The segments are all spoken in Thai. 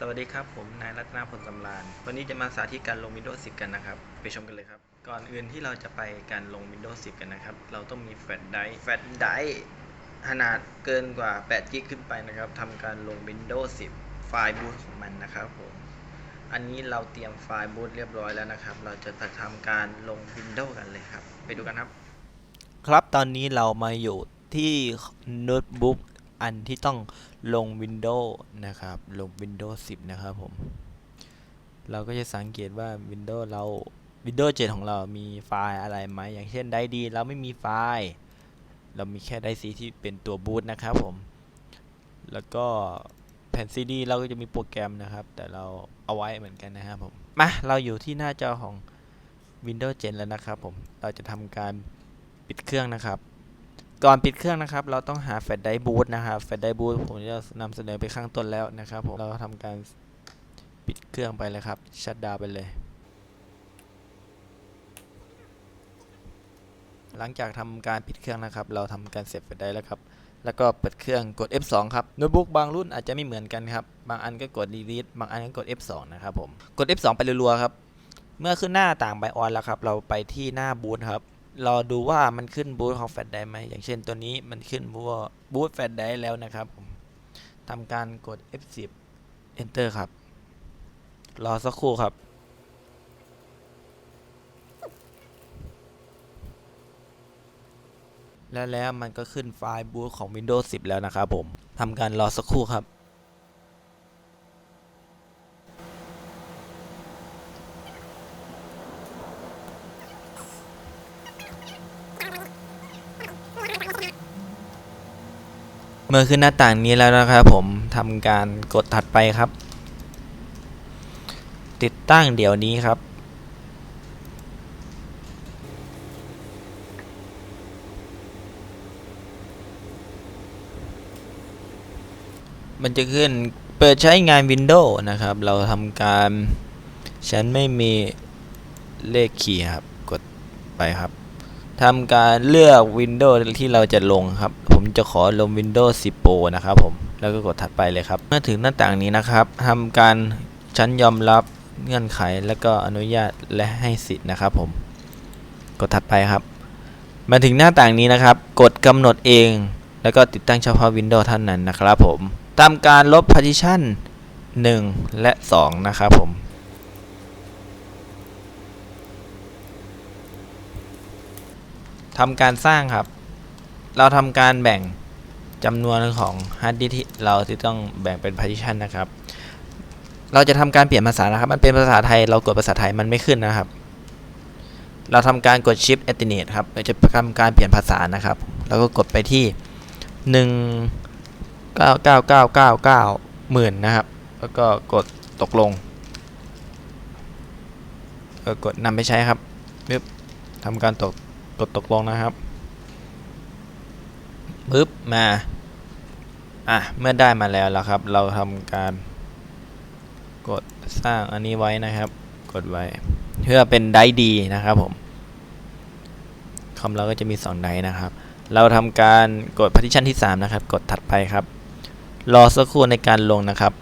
สวัสดีครับผมนายรัตนาผลสำราญ วันนี้จะมาสาธิตการลง Windows 10 กันนะครับ ไปชมกันเลยครับ ก่อนอื่นที่เราจะไปการลง Windows 10 กันนะครับ เราต้องมีแฟลชไดร์แฟลชไดร์ขนาดเกินกว่า8กิกขึ้นไปนะครับทำการลง Windows 10 ไฟล์บูตของมันนะครับผม อันนี้เราเตรียมไฟล์บูตเรียบร้อยแล้วนะครับ เราจะทำการลง Windows กันเลยครับ ไปดูกันครับ ครับตอนนี้เรามาอยู่ที่โน้ตบุ๊ก อันที่ต้องลง Windows นะครับ ลง Windows 10 นะครับผม เราก็จะสังเกตว่า Windows เรา Windows 7 ของเรามีไฟล์อะไรไหม อย่างเช่นได้ดี เราไม่มีไฟล์ เรามีแค่ได้ซีที่เป็นตัวบูตนะครับผม แล้วก็แผ่นซีดีเราก็จะมีโปรแกรมนะครับ แต่เราเอาไว้เหมือนกันนะครับผม มา เราอยู่ที่หน้าจอของ Windows 7 แล้วนะครับผม เราจะทำการปิดเครื่องนะครับ ก่อนปิดเครื่องนะครับ เราต้องหาแฟลชไดร์บูตนะครับแฟลชไดร์บูตผมจะนำเสนอไปข้างต้นแล้วนะครับผมเราทำการปิดเครื่องไปเลยครับชัดดาวไปเลย หลังจากทำการปิดเครื่องนะครับ เราทำการเสียบแฟลชไดร์แล้วครับแล้วก็เปิดเครื่องกด F2 ครับโน้ตบุ๊กบางรุ่นอาจจะไม่เหมือนกันครับ บางอันก็กด delete บางอันก็กด F2 นะครับผม กด F2 ไปรัวๆครับ เมื่อขึ้นหน้าต่างไบออนแล้วครับ เราไปที่หน้าบูตครับ ราดูว่ามันขึ้นบูตของแฟลชไดร์ไหมอย่างเช่นตัวนี้มันขึ้นบูตบูตแฟลชไดร์แล้วนะครับผมทำการกด F10 Enter ครับ รอสักครู่ครับ และแล้วมันก็ขึ้นไฟล์บูตของ Windows 10 แล้วนะครับผมทำการรอสักครู่ครับ มื่อขึ้นหน้าต่างนี้แล้วนะครับผมทำการกดถัดไปครับ ติดตั้งเดี๋ยวนี้ครับมันจะขึ้นเปิดใช้งาน Windows นะครับ เราทำการฉันไม่มีเลขคีย์ครับ กดไปครับทำการเลือก Windows ที่เราจะลงครับ จะขอลง Windows 10 Pro นะครับผมแล้วก็กดถัดไปเลยครับ เมื่อถึงหน้าต่างนี้นะครับทำการชั้นยอมรับเงื่อนไขแล้วก็อนุญาตและให้สิทธิ์นะครับ ผมกดถัดไปครับ มาถึงหน้าต่างนี้นะครับ กดกำหนดเอง แล้วก็ติดตั้งเฉพาะ Windows เท่านั้นนะครับผมทำการลบ partition 1 และ 2 นะครับผมทำการสร้างครับ เราทำการแบ่งจำนวนของฮาร์ดดิสก์ที่เราที่ต้องแบ่งเป็น partition นะครับ เราจะทำการเปลี่ยนภาษานะครับ มันเป็นภาษาไทย เรากดภาษาไทยมันไม่ขึ้นนะครับ เราทำการกด shift alternate ครับเราจะทำการเปลี่ยนภาษานะครับ แล้วก็กดไปที่หนึ่งเก้าเก้าเก้าเก้าเก้าหมื่นนะครับ แล้วก็กดตกลงก็กดนำไปใช้ครับปึ๊บทำการตกกดตกลงนะครับ ปึ๊บมา อะ เมื่อได้มาแล้วแล้วครับ เราทำการ กดสร้างอันนี้ไว้นะครับ กดไว้ เพื่อเป็นไดดีนะครับผมคอมเราก็จะมี2ไดนะครับ เราทำการกด partition ที่ 3 นะครับ กดถัดไปครับ รอสักครู่ในการลงนะครับ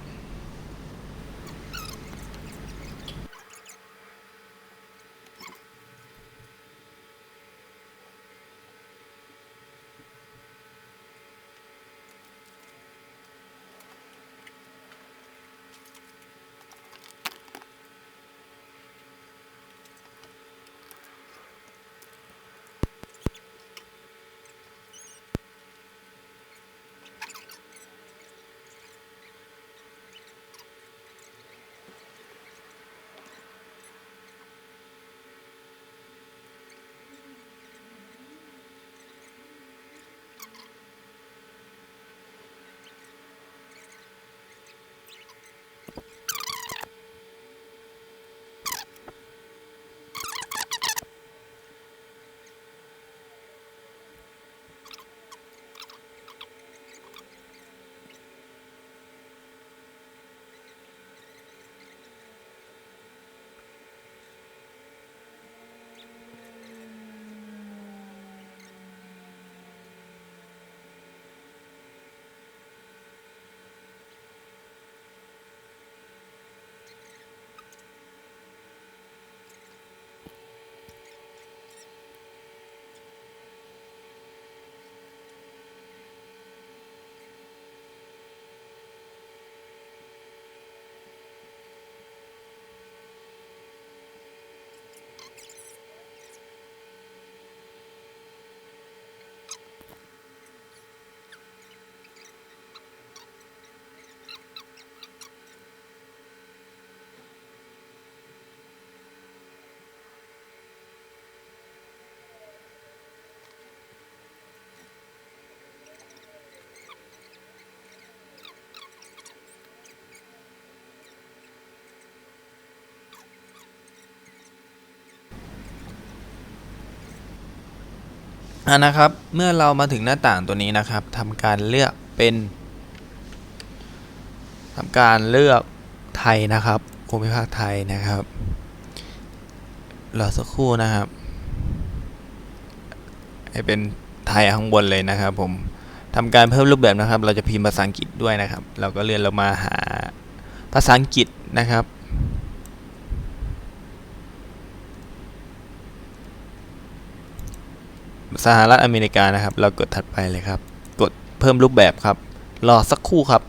อะนะครับ เมื่อเรามาถึงหน้าต่างตัวนี้นะครับทำการเลือกเป็นทำการเลือกไทยนะครับภูมิภาคไทยนะครับรอสักครู่นะครับ ให้เป็นไทยข้างบนเลยนะครับ ผมทำการเพิ่มรูปแบบนะครับ เราจะพิมพ์ภาษาอังกฤษด้วยนะครับ เราก็เลื่อนลงมาหาภาษาอังกฤษนะครับ สหรัฐอเมริกานะครับ เรากดถัดไปเลยครับ กดเพิ่มรูปแบบครับ รอสักครู่ครับ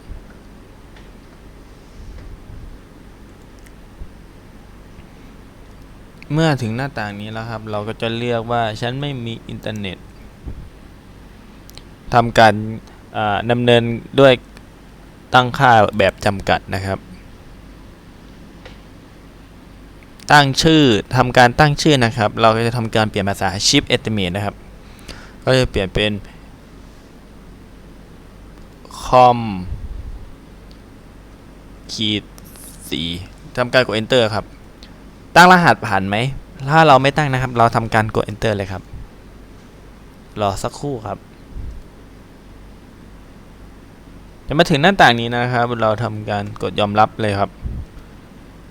เมื่อถึงหน้าต่างนี้แล้วครับ เราก็จะเลือกว่าฉันไม่มีอินเทอร์เน็ตทำการดำเนินด้วยตั้งค่าแบบจำกัดนะครับ ตั้งชื่อทำการตั้งชื่อนะครับ เราจะทำการเปลี่ยนภาษา Shift Estimate นะครับ ก็จะเปลี่ยนเป็น com ขีดสีทำการกด enter ครับ ตั้งรหัสผ่านไหม ถ้าเราไม่ตั้งนะครับ เราทำการกด enter เลยครับ รอสักครู่ครับ จะมาถึงหน้าต่างนี้นะครับ เราทำการกดยอมรับเลยครับ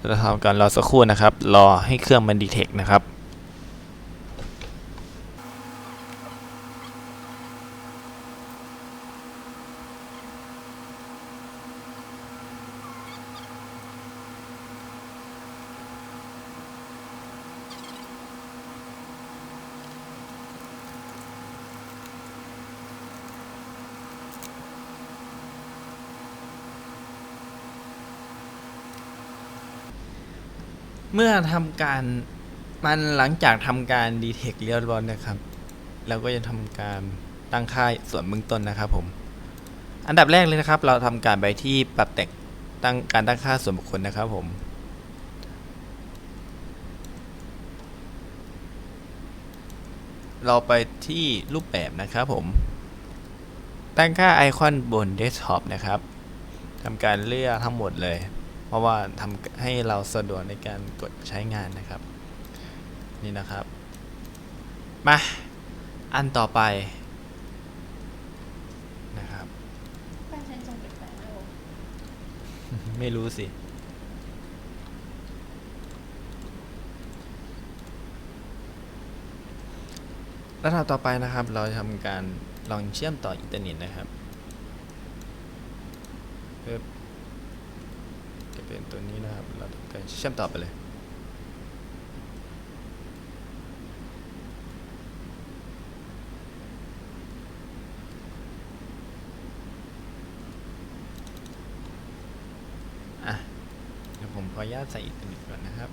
เราทำการรอสักครู่นะครับ รอให้เครื่องมันดีเทคนะครับ เมื่อทำการมันหลังจากทำการดีเทคเรียบร้อยนะครับ เราก็จะทำการตั้งค่าส่วนเบื้องต้นนะครับผม อันดับแรกเลยนะครับ เราทำการไปที่ปรับแต่งตั้งการตั้งค่าส่วนบุคคลนะครับผมเราไปที่รูปแบบนะครับผม ตั้งค่าไอคอนบนเดสก์ท็อปนะครับ ทำการเลือกทั้งหมดเลย ราะว่าทำให้เราสะดวกในการกดใช้งานนะครับ นี่นะครับ มา อันต่อไปนะครับบ้านฉันทรงแปลกๆนะโอ้ไม่รู้สิแล้วเราต่อไปนะครับ เราจะทำการลองเชื่อมต่ออินเทอร์เน็ตนะครับ เป็นตัวนี้นะครับ เราทำการเชื่อมต่อไปเลย อะ เดี๋ยวผมขออนุญาตใส่อินเทอร์เน็ตก่อนนะครับ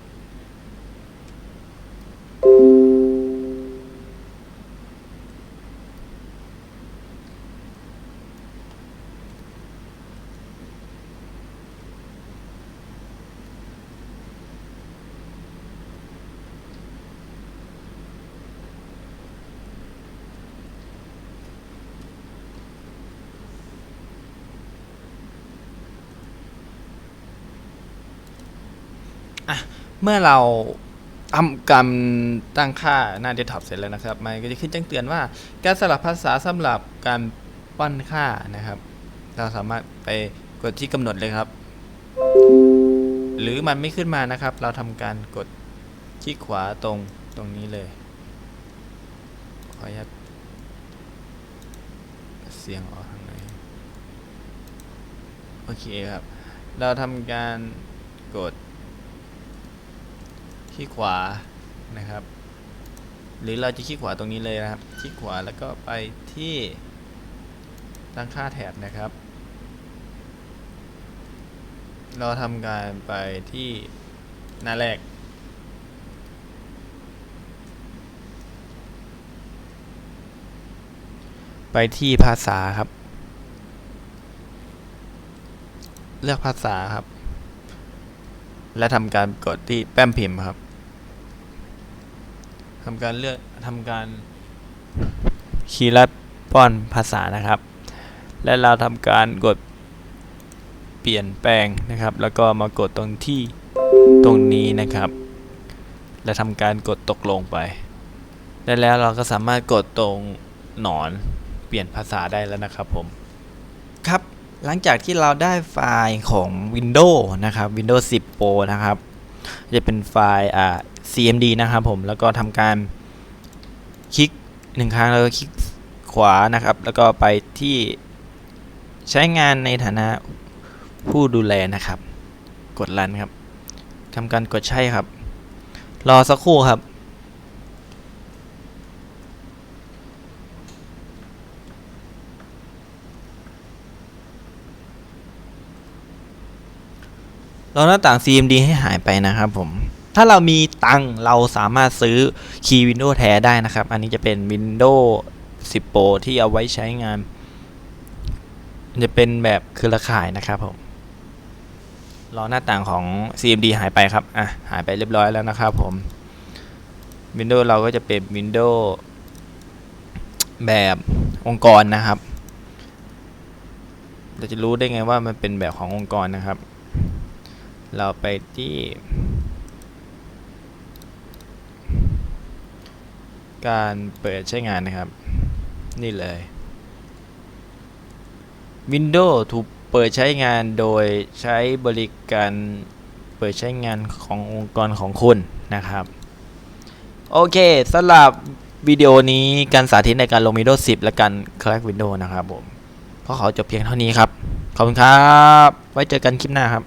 เมื่อเราทำการตั้งค่าหน้าเดสก์ท็อปเสร็จแล้วนะครับ มันก็จะขึ้นแจ้งเตือนว่า การสลับภาษาสำหรับการป้อนค่านะครับ เราสามารถไปกดที่กำหนดเลยครับ หรือมันไม่ขึ้นมานะครับ เราทำการกดคลิกขวาตรงตรงนี้เลย ขออนุญาตเสียงออกทางไหนโอเคครับ เราทำการกด ที่ขวานะครับ หรือเราจะคลิกขวาตรงนี้เลยนะครับ คลิกขวาแล้วก็ไปที่ตั้งค่าแถบนะครับ เราทำการไปที่หน้าแรก ไปที่ภาษาครับ เลือกภาษาครับ และทำการกดที่แป้มพิมพ์ครับ ทำการเลือกทำการคีย์ลัดป้อนภาษานะครับ และเราทำการกดเปลี่ยนแปลงนะครับ แล้วก็มากดตรงที่ตรงนี้นะครับ และทำการกดตกลงไป ได้แล้วเราก็สามารถกดตรงหนอนเปลี่ยนภาษาได้แล้วนะครับผม ครับ หลังจากที่เราได้ไฟล์ของ Windows นะครับ Windows 10 Pro นะครับ จะเป็นไฟล์อ่า CMD นะครับผมแล้วก็ทำการคลิกหนึ่งครั้งแล้วก็คลิกขวานะครับ แล้วก็ไปที่ใช้งานในฐานะผู้ดูแลนะครับ กดรันครับทำการกดใช่ครับ รอสักครู่ครับเราหน้าต่าง CMD ให้หายไปนะครับผม ถ้าเรามีตังเราสามารถซื้อคีย์ Windows แท้ได้นะครับ อันนี้จะเป็น Windows 10 Pro ที่เอาไว้ใช้งานมันจะเป็นแบบเครือข่ายนะครับผมรอหน้าต่างของ CMD หายไปครับ อะ หายไปเรียบร้อยแล้วนะครับผม Windows เราก็จะเป็น Windows แบบองค์กรนะครับ เราจะรู้ได้ไงว่ามันเป็นแบบขององค์กรนะครับ เราไปที่ การเปิดใช้งานนะครับ นี่เลย Windows ถูกเปิดใช้งานโดยใช้บริการเปิดใช้งานขององค์กรของคุณนะครับ โอเคสำหรับวิดีโอนี้การสาธิตในการลง Windows 10 และการ crack Windows นะครับผมก็ขอจบเพียงเท่านี้ครับ ขอบคุณครับ ไว้เจอกันคลิปหน้าครับ